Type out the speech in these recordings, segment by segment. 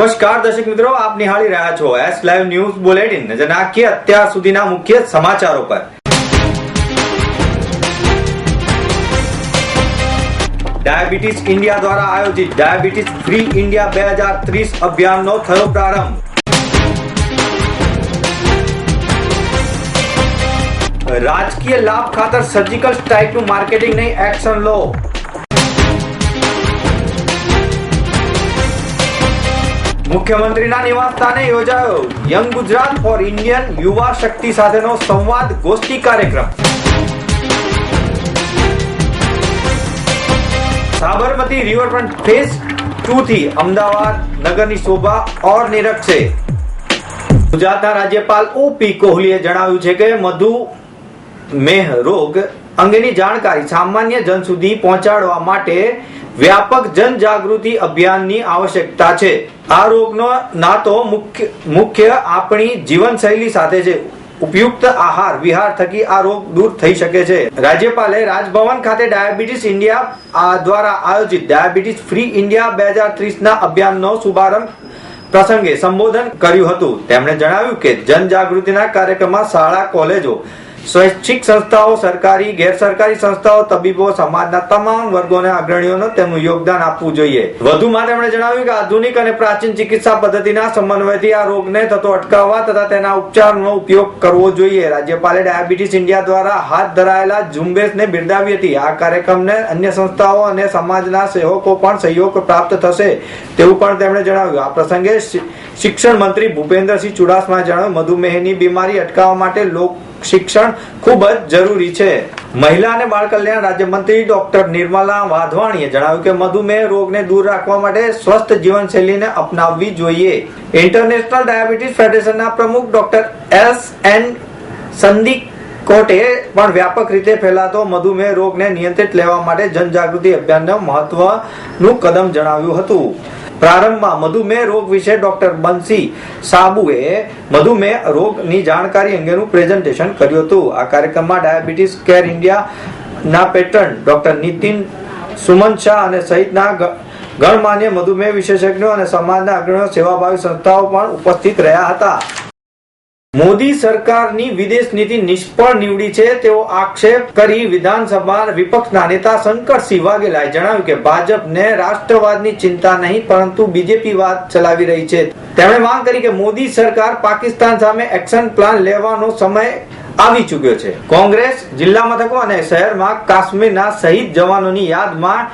નમસ્કાર દર્શક મિત્રો, આપ નિહાળી રહ્યા છો એસ લાઈવ ન્યૂઝ બુલેટિન નજર નાખીએ અત્યાર સુધીના મુખ્ય સમાચારો પર. ડાયાબિટીસ ઇન્ડિયા દ્વારા આયોજિત ડાયાબિટીસ ફ્રી ઇન્ડિયા બે હજાર ત્રીસ અભિયાનનો થયો પ્રારંભ. રાજકીય લાભ ખાતર સર્જિકલ સ્ટ્રાઇકનું માર્કેટિંગ નહીં એક્શન લો. મુખ્યમંત્રીના નિવાસસ્થાને યોજાયો યંગ ગુજરાત ફોર ઇન્ડિયન યુવા શક્તિ સાથેનો સંવાદ ગોષ્ઠી કાર્યક્રમ. સાબરમતી રિવરફ્રન્ટ ફેઝ ટુ થી અમદાવાદ નગરની શોભા ઓર નિરખશે ગુજરાતના રાજ્યપાલ ઓપી કોહલીએ જણાવ્યું છે કે મધુ મેહ રોગ અંગેની જાણકારી સામાન્ય જન સુધી પહોંચાડવા માટે વ્યાપક જનજાગૃતિ અભિયાનની આવશ્યકતા છે. આ રોગનો નાતો મુખ્ય મુખ્ય આપણી જીવનશૈલી સાથે છે. ઉપયુક્ત આહાર, વિહાર થકી આ રોગ દૂર થઈ શકે છે. રાજ્યપાલે રાજભવન ખાતે ડાયાબિટીસ ઇન્ડિયા દ્વારા આયોજિત ડાયાબિટીસ ફ્રી ઇન્ડિયા બે હજાર ત્રીસના અભિયાનનો શુભારંભ પ્રસંગે સંબોધન કર્યું હતું. તેમણે જણાવ્યું કે જનજાગૃતિના કાર્યક્રમમાં શાળા, કોલેજો સ્વૈચ્છિક સંસ્થાઓ, સરકારી, ગેરસરકારી સંસ્થાઓ, તબીબો, સમાજના તમામ વર્ગોને અગ્રણીઓને તેમનું યોગદાન આપવું જોઈએ. વધુમાં તેમણે જણાવ્યું કે આધુનિક અને પ્રાચીન ચિકિત્સા પદ્ધતિના સમન્વયથી આ રોગને થતો અટકાવવા તથા તેના ઉપચારનો ઉપયોગ કરવો જોઈએ. રાજ્યપાલે ડાયાબિટીસ ઇન્ડિયા દ્વારા હાથ ધરાયેલા ઝુંબેશને બિરદાવી હતી. આ કાર્યક્રમને અન્ય સંસ્થાઓ અને સમાજના સેવકો પણ સહયોગ પ્રાપ્ત થશે તેવું પણ તેમણે જણાવ્યું. આ પ્રસંગે શિક્ષણ મંત્રી ભૂપેન્દ્રસિંહ ચુડાસમાએ જણાવ્યું, મધુમેહની બીમારી અટકાવવા માટે લોક શિક્ષણ ખૂબ જ જરૂરી છે. મહિલા અને બાળ કલ્યાણ રાજ્યમંત્રી ડોક્ટર નિર્મલા વાધવાણીએ જણાવ્યું કે મધુમેહ રોગને દૂર રાખવા માટે સ્વસ્થ જીવનશૈલીને અપનાવવી જોઈએ. ઇન્ટરનેશનલ ડાયાબિટીસ ફેડરેશનના પ્રમુખ ડોક્ટર એસ એન સંદીપ કોર્ટે પણ વ્યાપક રીતે ફેલાતો મધુમેહ રોગને નિયંત્રિત લેવા માટે જનજાગૃતિ અભિયાનનું મહત્વનું કદમ જણાવ્યું હતું. પ્રારંભમાં મધુમેહ રોગ વિશે ડોક્ટર બંસી સાબુએ મધુમેહ રોગની જાણકારી અંગેનું પ્રેઝન્ટેશન કર્યું હતું. આ કાર્યક્રમમાં ડાયાબિટીસ કેર ઇન્ડિયાના પેટર્ન ડોક્ટર નીતિન સુમન શાહ અને સહિતના ગણમાન્ય મધુમેહ વિશેષજ્ઞો અને સમાજના અગ્રણીઓ સેવાભાવી સંસ્થાઓ પણ ઉપસ્થિત રહ્યા હતા. મોદી સરકારની વિદેશ નીતિ નિષ્ફળ નીવડી છે તેવો આક્ષેપ કરી વિધાનસભા વિપક્ષના નેતા શંકરસિંહ વાઘેલાએ જણાવ્યું કે ભાજપને રાષ્ટ્રવાદની ચિંતા નહીં, પરંતુ બીજેપી વાત ચલાવી રહી છે. તેમણે માંગ કરી કે મોદી સરકાર પાકિસ્તાન સામે એક્શન પ્લાન લેવાનો સમય આવી ચૂક્યો છે. કોંગ્રેસ, જિલ્લા મથકો અને શહેરમાં કાશ્મીરના શહીદ જવાનોની યાદમાં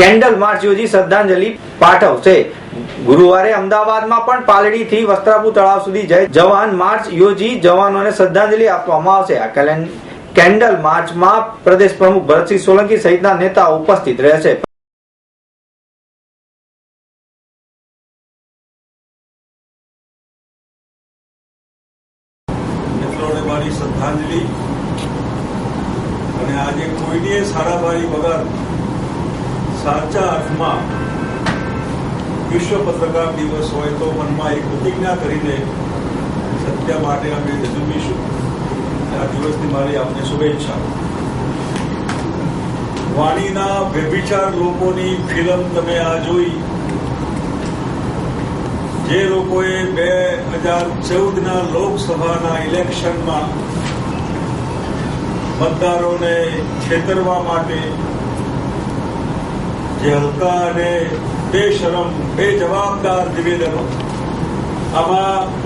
કેન્ડલ માર્ચ યોજી શ્રદ્ધાંજલિ પાઠવશે. ગુરુવારે અમદાવાદમાં પણ પાલડીથી વસ્ત્રાપુર તળાવ સુધી જય જવાન માર્ચ યોજી જવાનોને શ્રદ્ધાંજલિ આપવામાં આવશે. આ કેલેન્ડર કેન્ડલ માર્ચમાં પ્રદેશ પ્રમુખ ભરતસિંહ સોલંકી સહિતના નેતા ઉપસ્થિત રહેશે મિત્રોને મારી શ્રદ્ધાંજલિ અને આજે કોઈને સારાભાઈ વગર સાચા અર્થમાં વિશ્વ પત્રકાર દિવસ હોય તો મનમાં એક પ્રતિજ્ઞા કરીને સત્ય માટે અમે ઝૂમીશું આ દિવસની મારી આપને શુભેચ્છા. વાણીના વ્યભિચાર લોકોની ફિલ્મ તમે આ જોઈ. જે લોકોએ બે હજાર ચૌદના લોકસભાના ઇલેક્શનમાં મતદારોને છેતરવા માટે જે હલકા અને બેશરમ, બેજવાબદાર નિવેદનો. આમાં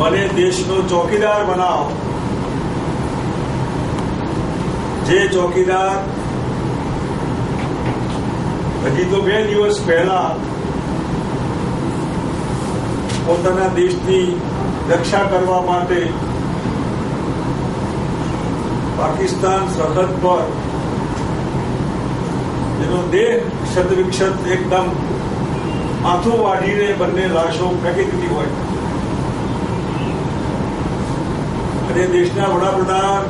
મને દેશનો ચોકીદાર બનાવો. જે ચોકીદાર હજી તો બે દિવસ પહેલા પોતાના દેશની રક્ષા કરવા માટે પાકિસ્તાન સરહદ પર એનો દેહ ક્ષતવિક્ષત એકદમ માથું વાઢીને બંને લાશો ફેંકી દીધી હોય. અને દેશના વડાપ્રધાન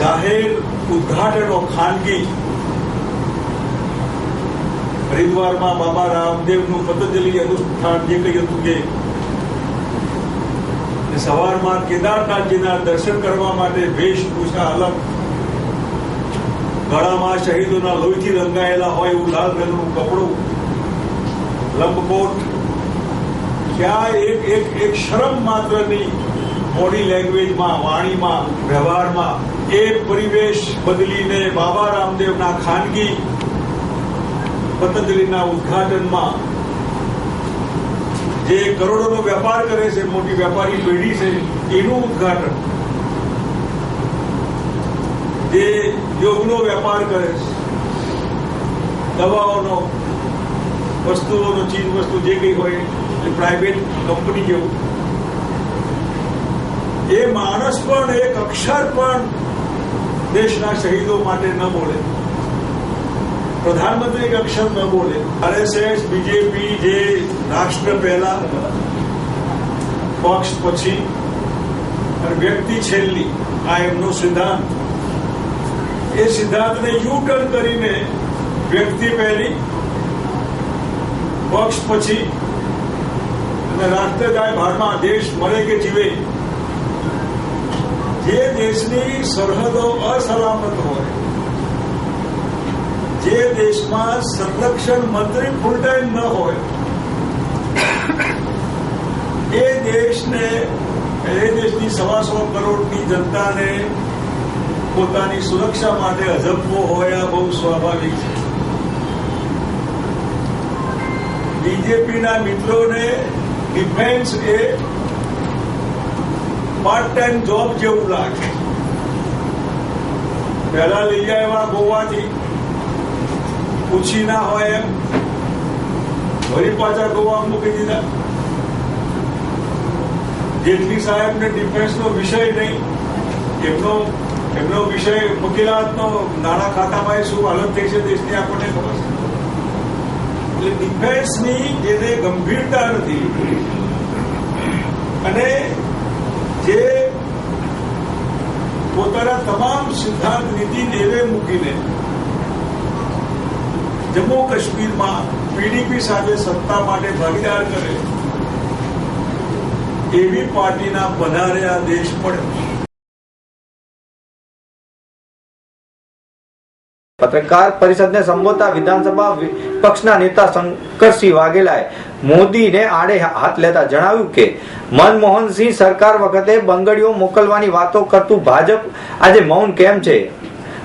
જાહેર ઉદઘાટનો ખાનગી હરિદ્વારમાં બાબા રામદેવનું પતંજલિ અનુષ્ઠાન જે કહ્યું હતું કે સવારમાં કેદારનાથજીના દર્શન કરવા માટે વેશભૂષા અલગ, ગળામાં શહીદોના લોહીથી રંગાયેલા હોય એવું લાલ રંગનું કપડું, લંબકોટ ક્યાં એક એક એક શરમ માત્રની બોડી લેંગ્વેજમાં વાણીમાં, વ્યવહારમાં એ પરિવેશ બદલીને બાબા રામદેવના ખાનગી પતંજલિના ઉદઘાટનમાં જે કરોડોનો વેપાર કરે છે, મોટી વેપારી પેઢી છે, એનું ઉદ્ઘાટન. જે યોગનો વેપાર કરે છે, દવાઓનો, વસ્તુઓનો ચીજ વસ્તુ જે કંઈ હોય પ્રાઇવેટ કંપની જેવું. એ માણસ પણ, એક અક્ષર પણ દેશના શહીદો માટે ન બોલે. પ્રધાનમંત્રી એક અક્ષર ન બોલે. આરએસએસ, બીજેપી, જે રાષ્ટ્ર પહેલા, પક્ષ પછી, અને વ્યક્તિ છેલ્લી, આ એમનો સિદ્ધાંત. એ સિદ્ધાંતને યુ ટર્ન કરીને વ્યક્તિ પહેલી, પક્ષ પછી અને રાષ્ટ્ર જાય ભારમાં દેશ મળે કે જીવે? જે દેશની સરહદો અસલામત હોય, જે દેશમાં સંરક્ષણ મંત્રી ફૂલ ટાઈમ ન હોય, એ દેશને, એ દેશની સવાસો કરોડની જનતાને પોતાની સુરક્ષા માટે અજબવો હોય આ બહુ સ્વાભાવિક છે. બીજેપીના મિત્રોને ડિફેન્સ એ પાર્ટ ટાઈમ જોબ જેવું લાગે. પહેલા લઈ આવ્યા ગોવાથી પૂછી ના હોય એમ. વળી પાછા ગોવા મૂકી દીધા. જેટલી સાહેબને ડિફેન્સનો વિષય નહીં, એમનો એમનો વિષય વકીલાતનો નાણાં ખાતામાં શું હાલત થઈ છે દેશની આપણને ખબર છે. એટલે ડિફેન્સની જેને ગંભીરતા નથી. અને જે પોતાના તમામ સિદ્ધાંત, નીતિ નેવે મૂકીને જમ્મુ કાશ્મીરમાં પીડીપી સાથે સત્તા માટે ભાગીદાર કરે, એવી પાર્ટીના પધારે આ દેશ પડે પત્રકાર પરિષદને સંબોધતા વિધાનસભા વિપક્ષના નેતા શંકરસિંહ વાઘેલાએ મોદીને આડે હાથ લેતા જણાવ્યું કે, મનમોહનસિંહ સરકાર વખતે બંગડીઓ મોકલવાની વાતો કરતું ભાજપ આજે મૌન કેમ છે?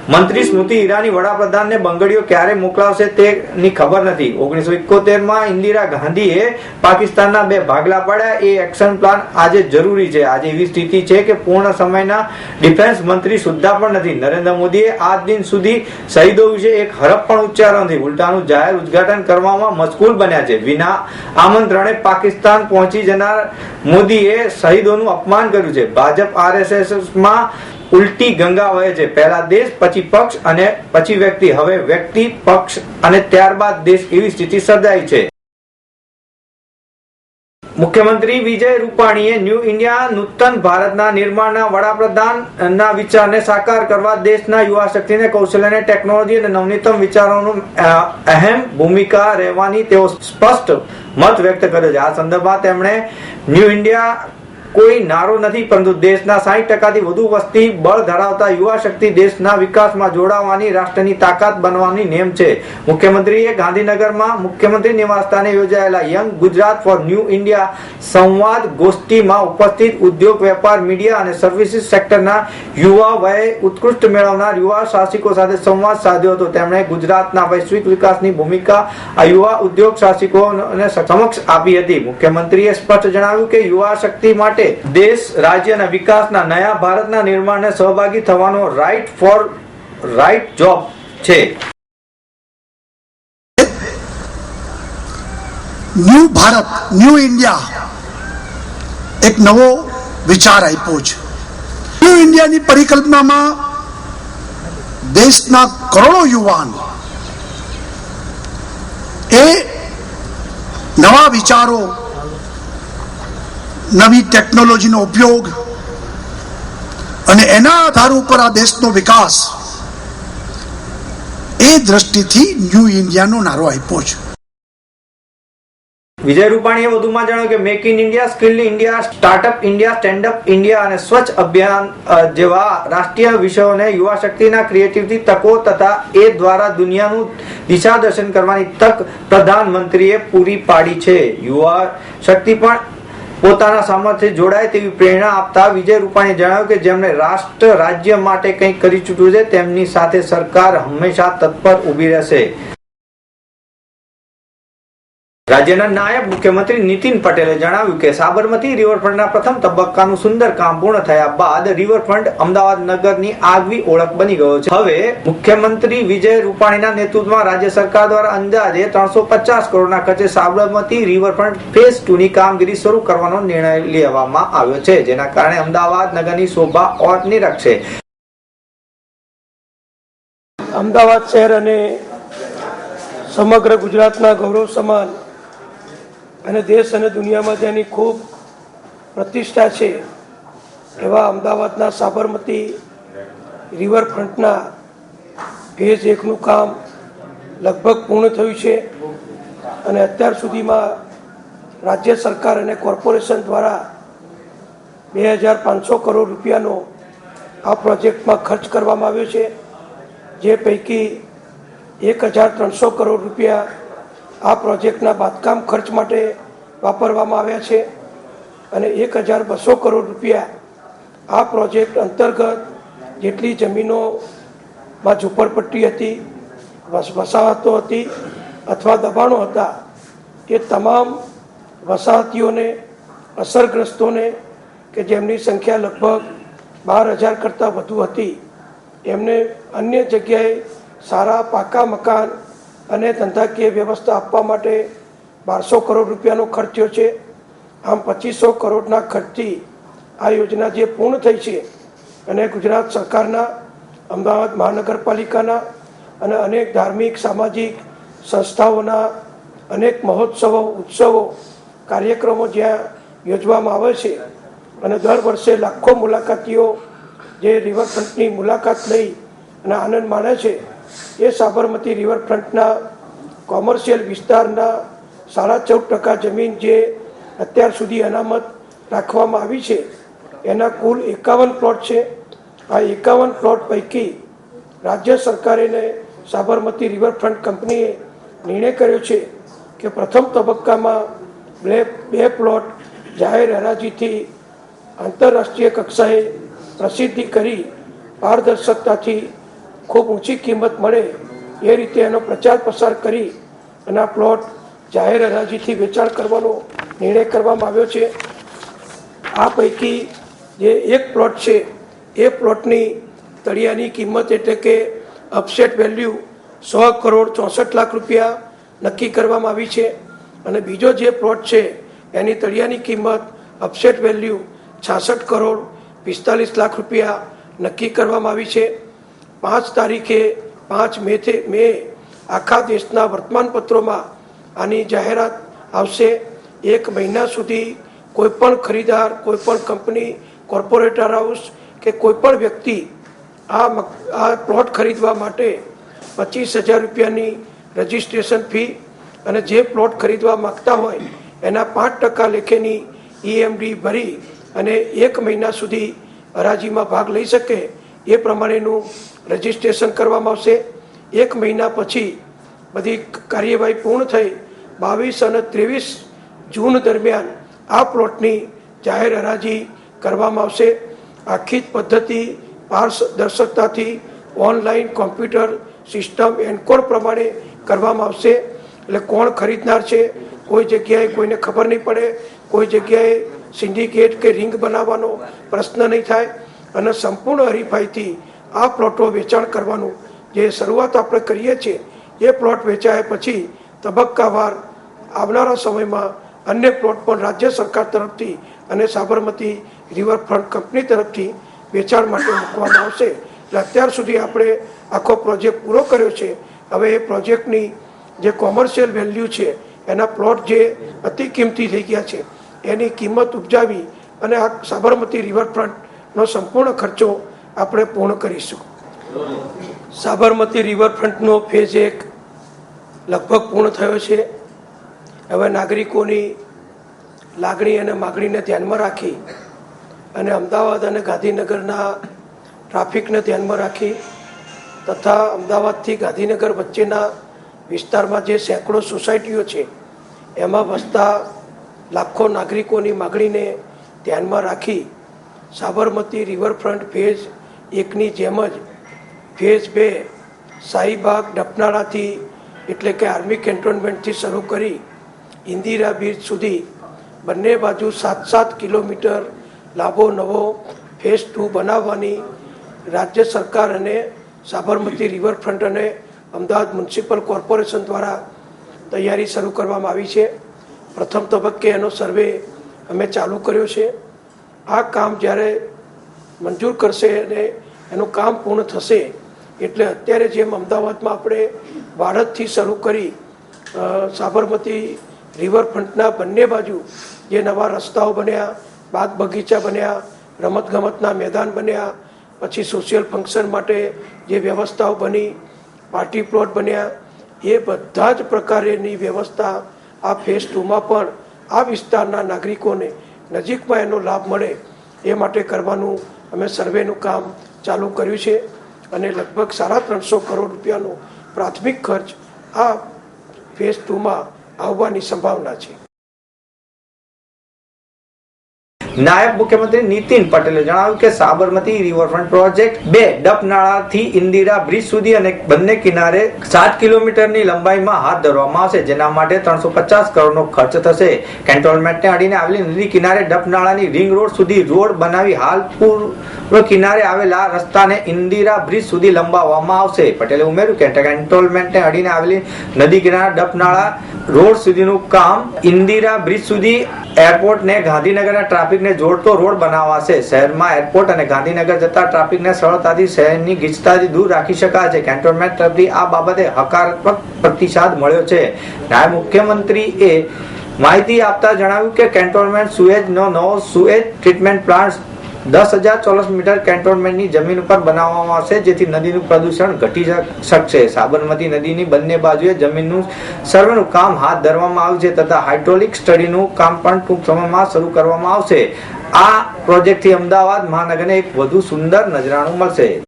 મંત્રી સ્મૃતિ ઈરાની વડાપ્રધાનને બંગડીઓ ક્યારે મોકલાવશે તેની ખબર નથી. ઓગણીસો ઇકોતેરમાં ઇન્દિરા ગાંધીએ પાકિસ્તાનના બે ભાગલા પાડ્યા. એ એક્શન પ્લાન આજે જરૂરી છે. આજે એવી સ્થિતિ છે કે પૂર્ણ સમયના ડિફેન્સ મંત્રી સુદ્ધા પણ નથી. નરેન્દ્ર મોદીએ આજ દિન સુધી શહીદો વિશે એક હરફ પણ ઉચ્ચાર્યો નથી. ઉલટાનું જાહેર ઉદ્ઘાટન કરવામાં મશગુલ બન્યા છે. વિના આમંત્રણે પાકિસ્તાન પહોંચી જનાર મોદીએ શહીદોનું અપમાન કર્યું છે. ભાજપ આરએસએસમાં ઉલટી ગંગા વહે છે. પહેલા દેશ, પછી પક્ષ અને પછી વ્યક્તિ. હવે વ્યક્તિ, પક્ષ અને ત્યારબાદ દેશ એવી સ્થિતિ સર્જાઈ છે. મુખ્યમંત્રી વિજય રૂપાણીએ ન્યૂ ઇન્ડિયા નૂતન ભારતના નિર્માણના વડાપ્રધાનના વિચારને સાકાર કરવા દેશના યુવા શક્તિને કૌશલ્ય અને ટેકનોલોજી અને નવનીતમ વિચારોનું અહેમ ભૂમિકા રહેવાની તેઓ સ્પષ્ટ મત વ્યક્ત કર્યો છે. આ સંદર્ભમાં તેમણે ન્યૂ ઇન્ડિયા કોઈ નારો નથી, પરંતુ દેશના સાહીઠ ટકાથી વધુ વસ્તી બળ ધરાવતા યુવા શક્તિ દેશના વિકાસમાં જોડાવાની રાષ્ટ્રની તાકાત બનવાની નેમ છે. મુખ્યમંત્રીએ ગાંધીનગરમાં મુખ્યમંત્રી નિવાસસ્થાને યોજાયેલા young Gujarat for new India સંવાદ ગોષ્ઠીમાં ઉપસ્થિત ઉદ્યોગ, વેપાર, મીડિયા અને સર્વિસીસ સેક્ટરના યુવા વયે ઉત્કૃષ્ટ મેળવનાર યુવા સાહસિકો સાથે સંવાદ સાધ્યો હતો. તેમણે ગુજરાતના વૈશ્વિક વિકાસની ભૂમિકા આ યુવા ઉદ્યોગ સાહસિકોને સમક્ષ આપી હતી. મુખ્યમંત્રીએ સ્પષ્ટ જણાવ્યું કે યુવા શક્તિ માટે દેશ રાજ્યના વિકાસના નયા ભારતના નિર્માણને સહભાગી થવાનો રાઇટ ફોર રાઇટ જોબ છે. ન્યૂ ભારત ન્યૂ ઇન્ડિયા એક નવો વિચાર આપ્યો છે. ન્યૂ ઇન્ડિયાની પરિકલ્પનામાં દેશના કરોડો યુવાન એ નવા વિચારો નવી ટેકનોલોજીનો ઉપયોગ અને એના આધાર ઉપર આ દેશનો વિકાસ એ દ્રષ્ટિથી ન્યૂ ઇન્ડિયાનો નારો આપ્યો છે. વિજય રૂપાણીએ વધુમાં જણાવ્યું કે make in India skill India startup India standup India અને સ્વચ્છ અભિયાન જેવા રાષ્ટ્રીય વિષયોને યુવા શક્તિના ક્રિએટિવિટી તકો તથા એ દ્વારા દુનિયાનું દિશા દર્શન કરવાની તક પ્રધાનમંત્રીએ પૂરી પાડી છે. યુવા શક્તિ પણ પોતાના સામર્થ્ય જોડાય તેવી પ્રેરણા આપતા વિજય રૂપાણીએ જણાવ્યું કે જેમણે રાષ્ટ્ર રાજ્ય માટે કંઈક કરી ચૂક્યું છે, તેમની સાથે સરકાર હંમેશા તત્પર ઊભી રહેશે. રાજ્યના નાયબ મુખ્યમંત્રી નીતિન પટેલે જણાવ્યું કે સાબરમતી રિવરફ્રન્ટના પ્રથમ તબક્કાનું સુંદર કામ પૂર્ણ થયા બાદ રિવરફ્રન્ટ અમદાવાદ નગરની આગવી ઓળખ બની ગયો છે. હવે મુખ્યમંત્રી વિજય રૂપાણીના નેતૃત્વમાં રાજ્ય સરકાર દ્વારા અંદાજે ત્રણસો પચાસ કરોડના ખર્ચે સાબરમતી રિવરફ્રન્ટ ફેઝ ટુ ની કામગીરી શરૂ કરવાનો નિર્ણય લેવામાં આવ્યો છે, જેના કારણે અમદાવાદ નગરની શોભા ઓર નિરખશે અમદાવાદ શહેર અને સમગ્ર ગુજરાતના ગૌરવ સમાન અને દેશ અને દુનિયામાં જેની ખૂબ પ્રતિષ્ઠા છે એવા અમદાવાદના સાબરમતી રિવરફ્રન્ટના ફેઝ એકનું કામ લગભગ પૂર્ણ થયું છે અને અત્યાર સુધીમાં રાજ્ય સરકાર અને કોર્પોરેશન દ્વારા બે હજાર પાંચસો કરોડ રૂપિયાનો આ પ્રોજેક્ટમાં ખર્ચ કરવામાં આવ્યો છે, જે પૈકી એક હજાર ત્રણસો કરોડ રૂપિયા આ પ્રોજેક્ટના બાંધકામ ખર્ચ માટે વાપરવામાં આવ્યા છે અને એક હજાર બસો કરોડ રૂપિયા આ પ્રોજેક્ટ અંતર્ગત જેટલી જમીનોમાં ઝૂંપડપટ્ટી હતી, વસ- વસાહતો હતી અથવા દબાણો હતા, એ તમામ વસાહતીઓને, અસરગ્રસ્તોને કે જેમની સંખ્યા લગભગ બાર હજાર કરતાં વધુ હતી, એમને અન્ય જગ્યાએ સારા પાકા મકાન અને ધંધાકીય વ્યવસ્થા આપવા માટે બારસો કરોડ રૂપિયાનો ખર્ચ્યો છે. આમ પચીસો કરોડના ખર્ચથી આ યોજના જે પૂર્ણ થઈ છે અને ગુજરાત સરકારના, અમદાવાદ મહાનગરપાલિકાના અને અનેક ધાર્મિક, સામાજિક સંસ્થાઓના અનેક મહોત્સવો, ઉત્સવો, કાર્યક્રમો જ્યાં યોજવામાં આવે છે અને દર વર્ષે લાખો મુલાકાતીઓ જે રિવરફ્રન્ટની મુલાકાત લઈ અને આનંદ માણે છે. એ સાબરમતી રિવરફ્રન્ટના કોમર્શિયલ વિસ્તારના સાડા ચૌદ ટકા જમીન જે અત્યાર સુધી અનામત રાખવામાં આવી છે, એના કુલ એકાવન પ્લોટ છે. આ એકાવન પ્લોટ પૈકી રાજ્ય સરકારેને સાબરમતી રિવરફ્રન્ટ કંપનીએ નિર્ણય કર્યો છે કે પ્રથમ તબક્કામાં બે બે પ્લોટ જાહેર હરાજીથી આંતરરાષ્ટ્રીય કક્ષાએ પ્રસિદ્ધિ કરી પારદર્શકતાથી ખૂબ ઊંચી કિંમત મળે એ રીતે એનો પ્રચાર પ્રસાર કરી અને આ પ્લોટ જાહેર હરાજીથી વેચાણ કરવાનો નિર્ણય કરવામાં આવ્યો છે. આ પૈકી જે એક પ્લોટ છે, એ પ્લોટની તળિયાની કિંમત એટલે કે અપસેટ વેલ્યુ સો કરોડ ચોસઠ લાખ રૂપિયા નક્કી કરવામાં આવી છે અને બીજો જે પ્લોટ છે, એની તળિયાની કિંમત અપસેટ વેલ્યુ છાસઠ કરોડ પિસ્તાલીસ લાખ રૂપિયા નક્કી કરવામાં આવી છે. પાંચ તારીખે, પાંચ મેથી મે આખા દેશના વર્તમાનપત્રોમાં આની જાહેરાત આવશે. એક મહિના સુધી કોઈ પણ ખરીદાર, કોઈ પણ કંપની, કોર્પોરેટર હાઉસ કે કોઈપણ વ્યક્તિ આ આ પ્લોટ ખરીદવા માટે પચીસ હજાર રૂપિયાની રજિસ્ટ્રેશન ફી અને જે પ્લોટ ખરીદવા માંગતા હોય એના પાંચ ટકા લેખેની ઈએમડી ભરી અને એક મહિના સુધી હરાજીમાં ભાગ લઈ શકે એ પ્રમાણેનું રજિસ્ટ્રેશન કરવામાં આવશે. એક મહિના પછી બધી કાર્યવાહી પૂર્ણ થઈ બાવીસ અને ત્રેવીસ જૂન દરમિયાન આ પ્લોટની જાહેર હરાજી કરવામાં આવશે. આખી પદ્ધતિ પારદર્શકતાથી ઓનલાઈન કોમ્પ્યુટર સિસ્ટમ એન્કોર પ્રમાણે કરવામાં આવશે. એટલે કોણ ખરીદનાર છે, કોઈ જગ્યાએ કોઈને ખબર નહીં પડે, કોઈ જગ્યાએ સિન્ડિકેટ કે રિંગ બનાવવાનો પ્રશ્ન નહીં થાય. અને સંપૂર્ણ હરીફાઈથી આ પ્લોટો વેચાણ કરવાનું જે શરૂઆત આપણે કરીએ છીએ, એ પ્લોટ વેચાયા પછી તબક્કાવાર આવનારા સમયમાં અન્ય પ્લોટ પણ રાજ્ય સરકાર તરફથી અને સાબરમતી રિવરફ્રન્ટ કંપની તરફથી વેચાણ માટે મૂકવામાં આવશે. એટલે અત્યાર સુધી આપણે આખો પ્રોજેક્ટ પૂરો કર્યો છે. હવે એ પ્રોજેક્ટની જે કોમર્શિયલ વેલ્યુ છે, એના પ્લોટ જે અતિ કિંમતી થઈ ગયા છે, એની કિંમત ઉપજાવી અને આ સાબરમતી રિવરફ્રન્ટનો સંપૂર્ણ ખર્ચો આપણે પૂર્ણ કરીશું સાબરમતી રિવરફ્રન્ટનો ફેઝ એક લગભગ પૂર્ણ થયો છે. હવે નાગરિકોની લાગણી અને માગણીને ધ્યાનમાં રાખી અને અમદાવાદ અને ગાંધીનગરના ટ્રાફિકને ધ્યાનમાં રાખી તથા અમદાવાદથી ગાંધીનગર વચ્ચેના વિસ્તારમાં જે સેંકડો સોસાયટીઓ છે, એમાં વસતા લાખો નાગરિકોની માગણીને ધ્યાનમાં રાખી સાબરમતી રિવરફ્રન્ટ ફેઝ એકની જેમ જ ફેઝ બે શાહીબાગ ડપનાળાથી એટલે કે આર્મી કેન્ટોનમેન્ટથી શરૂ કરી ઇન્દિરા બીચ સુધી બંને બાજુ સાત સાત કિલોમીટર લાંબો નવો ફેઝ ટુ બનાવવાની રાજ્ય સરકાર અને સાબરમતી રિવરફ્રન્ટ અને અમદાવાદ મ્યુનિસિપલ કોર્પોરેશન દ્વારા તૈયારી શરૂ કરવામાં આવી છે. પ્રથમ તબક્કે એનો સર્વે અમે ચાલુ કર્યો છે. આ કામ જ્યારે મંજૂર કરશે અને એનું કામ પૂર્ણ થશે, એટલે અત્યારે જેમ અમદાવાદમાં આપણે ભારતથી શરૂ કરી સાબરમતી રિવરફ્રન્ટના બંને બાજુ જે નવા રસ્તાઓ બન્યા, બાગ બગીચા બન્યા, રમતગમતના મેદાન બન્યા, પછી સોશિયલ ફંક્શન માટે જે વ્યવસ્થાઓ બની પાર્ટી પ્લોટ બન્યા, એ બધા જ પ્રકારેની વ્યવસ્થા આ ફેઝ ટુમાં પણ આ વિસ્તારના નાગરિકોને નજીકમાં એનો લાભ મળે એ માટે કરવાનું અમે સર્વેનું કામ ચાલુ કર્યું છે અને લગભગ સાડા ત્રણસો કરોડ રૂપિયાનો પ્રાથમિક ખર્ચ આ ફેઝ ટુમાં આવવાની સંભાવના છે. નાયબ મુખ્યમંત્રી નીતિન પટેલે જણાવ્યું કે સાબરમતી રિવરફ્રન્ટ પ્રોજેક્ટ બે ડપનાળાથી ઇન્દિરા બ્રિજ સુધી અને બંને કિનારે સાત કિલોમીટરની લંબાઈમાં હાથ ધરવામાં આવશે, જેના માટે ત્રણસો પચાસ કરોડનો ખર્ચ થશે. કેન્ટોનમેન્ટને અડીને આવેલી નદી કિનારે ડપનાળાની રિંગ રોડ સુધી રોડ બનાવી હાલ પૂર્વ કિનારે આવેલા રસ્તાને ઇન્દિરા બ્રિજ સુધી લંબાવવામાં આવશે. પટેલે ઉમેર્યું કે કેન્ટોનમેન્ટને અડીને આવેલી નદી કિનારા ડપનાળા રોડ સુધીનું કામ ઇન્દિરા બ્રિજ સુધી એરપોર્ટને ગાંધીનગરના ટ્રાફિકને જોડતો રોડ બનાવાશે. શહેરમાં એરપોર્ટ અને ગાંધીનગર જતા ટ્રાફિકને સરળતાથી શહેરની ગીચતાથી દૂર રાખી શકાય છે કેન્ટોનમેન્ટ તરફથી આ બાબતે હકારાત્મક પ્રતિસાદ મળ્યો છે. નાયબ મુખ્યમંત્રીએ માહિતી આપતા જણાવ્યું કે કેન્ટોનમેન્ટ સુએજનો નવો સુએજ ટ્રીટમેન્ટ પ્લાન્ટ દસ હજાર ચોરસ મીટર કેન્ટોનમેન્ટની જમીન ઉપર બનાવવામાં આવશે, જેથી નદીનું પ્રદૂષણ ઘટી શક- શકશે. સાબરમતી નદીની બંને બાજુએ જમીનનું સર્વેનું કામ હાથ ધરવામાં આવ્યું છે તથા હાઇડ્રોલિક સ્ટડીનું કામ પણ ટૂંક સમયમાં શરૂ કરવામાં આવશે. આ પ્રોજેક્ટથી અમદાવાદ મહાનગરને એક વધુ સુંદર નજરાણું મળશે.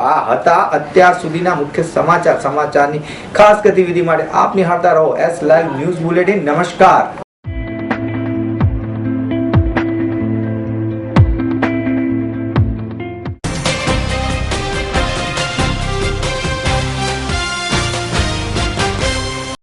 આ હતા અત્યાર સુધીના મુખ્ય સમાચાર, સમાચારની ખાસ ગતિવિધિ માટે આપ નિહાળતા રહો એસ લાઈવ ન્યૂઝ બુલેટિન. નમસ્કાર.